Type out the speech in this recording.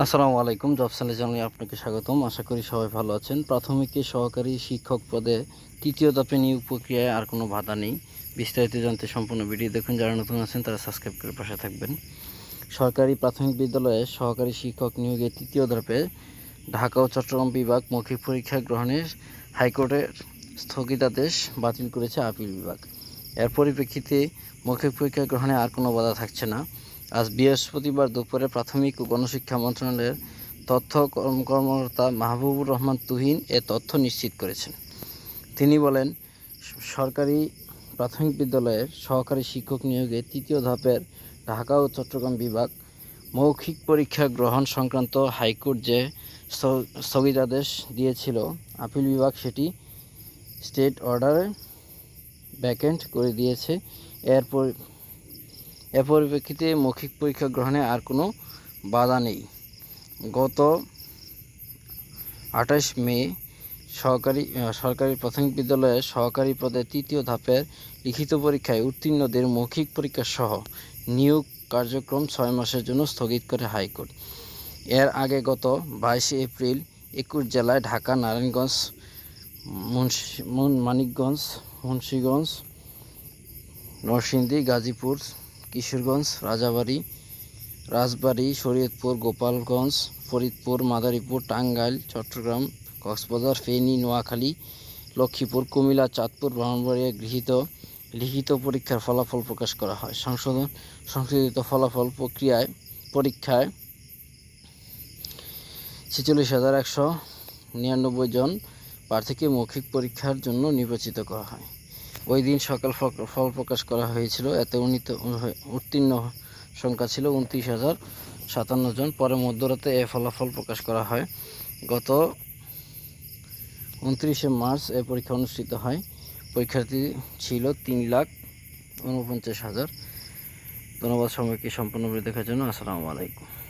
আসসালামু আলাইকুম, জব চ্যানেলে জানাই আপনাকে স্বাগতম। আশা করি সবাই ভালো আছেন। প্রাথমিকে সহকারী শিক্ষক পদে তৃতীয় ধাপে নিয়োগ প্রক্রিয়ায় আর কোনো বাধা নেই। বিস্তারিত জানতে সম্পূর্ণ ভিডিও দেখুন। যারা নতুন আছেন, তারা সাবস্ক্রাইব করে পাশে থাকবেন। সরকারি প্রাথমিক বিদ্যালয়ে সহকারী শিক্ষক নিয়োগে তৃতীয় ধাপে ঢাকা ও চট্টগ্রাম বিভাগ মৌখিক পরীক্ষা গ্রহণের হাইকোর্টের স্থগিতাদেশ বাতিল করেছে আপিল বিভাগ। এর পরিপ্রেক্ষিতে মৌখিক পরীক্ষা গ্রহণে আর কোনো বাধা থাকছে না। আজ বৃহস্পতিবার দুপুরে প্রাথমিক ও গণশিক্ষা মন্ত্রণালয়ের তথ্য কর্মকর্তা মাহবুবুর রহমান তুহিন এ তথ্য নিশ্চিত করেছেন। তিনি বলেন, সরকারি প্রাথমিক বিদ্যালয়ের সহকারী শিক্ষক নিয়োগে তৃতীয় ধাপের ঢাকা ও চট্টগ্রাম বিভাগ মৌখিক পরীক্ষা গ্রহণ সংক্রান্ত হাইকোর্ট যে স্থগিতাদেশ দিয়েছিল, আপিল বিভাগ সেটি স্টেট অর্ডারে ভ্যাকেন্ট করে দিয়েছে। এরপর এর পরিপ্রেক্ষিতে মৌখিক পরীক্ষা গ্রহণে আর কোনো বাধা নেই। গত আঠাশ মে সহকারী, সরকারি প্রাথমিক বিদ্যালয়ের সহকারী পদে তৃতীয় ধাপের লিখিত পরীক্ষায় উত্তীর্ণদের মৌখিক পরীক্ষা সহ নিয়োগ কার্যক্রম ছয় মাসের জন্য স্থগিত করে হাইকোর্ট। এর আগে গত বাইশে এপ্রিল একুশ জেলায় ঢাকা, নারায়ণগঞ্জ মুন- মানিকগঞ্জ, মুন্সীগঞ্জ, নরসিংদী, গাজীপুর কিশোরগঞ্জ, রাজাবাড়ি, রাজবাড়ী, শরীয়তপুর, গোপালগঞ্জ, ফরিদপুর, মাদারীপুর, টাঙ্গাইল, চট্টগ্রাম, কক্সবাজার, ফেনী, নোয়াখালী, লক্ষ্মীপুর, কুমিল্লা, চাঁদপুর ব্রাহ্মণবাড়িয়া গৃহীত, লিখিত পরীক্ষার ফলাফল প্রকাশ করা হয়। সংশোধন, সংশোধিত ফলাফল প্রক্রিয়ায়, পরীক্ষায় ছেচল্লিশ হাজার একশো নিরানব্বই জন প্রার্থীকে মৌখিক পরীক্ষার জন্য নির্বাচিত করা হয়। ওই দিন সকাল ফল- প্রকাশ করা হয়েছিল। এতে উন্নীত উত্তীর্ণ সংখ্যা ছিল উনত্রিশ হাজার সাতান্ন জন। পরে মধ্যরাতে এ ফলাফল প্রকাশ করা হয়। গত উনত্রিশে মার্চ এ পরীক্ষা অনুষ্ঠিত হয়। পরীক্ষার্থী ছিল তিন লাখ উনপঞ্চাশ হাজার। ধন্যবাদ, সময়কে সম্পূর্ণ দেখার জন্য। আসসালামু আলাইকুম।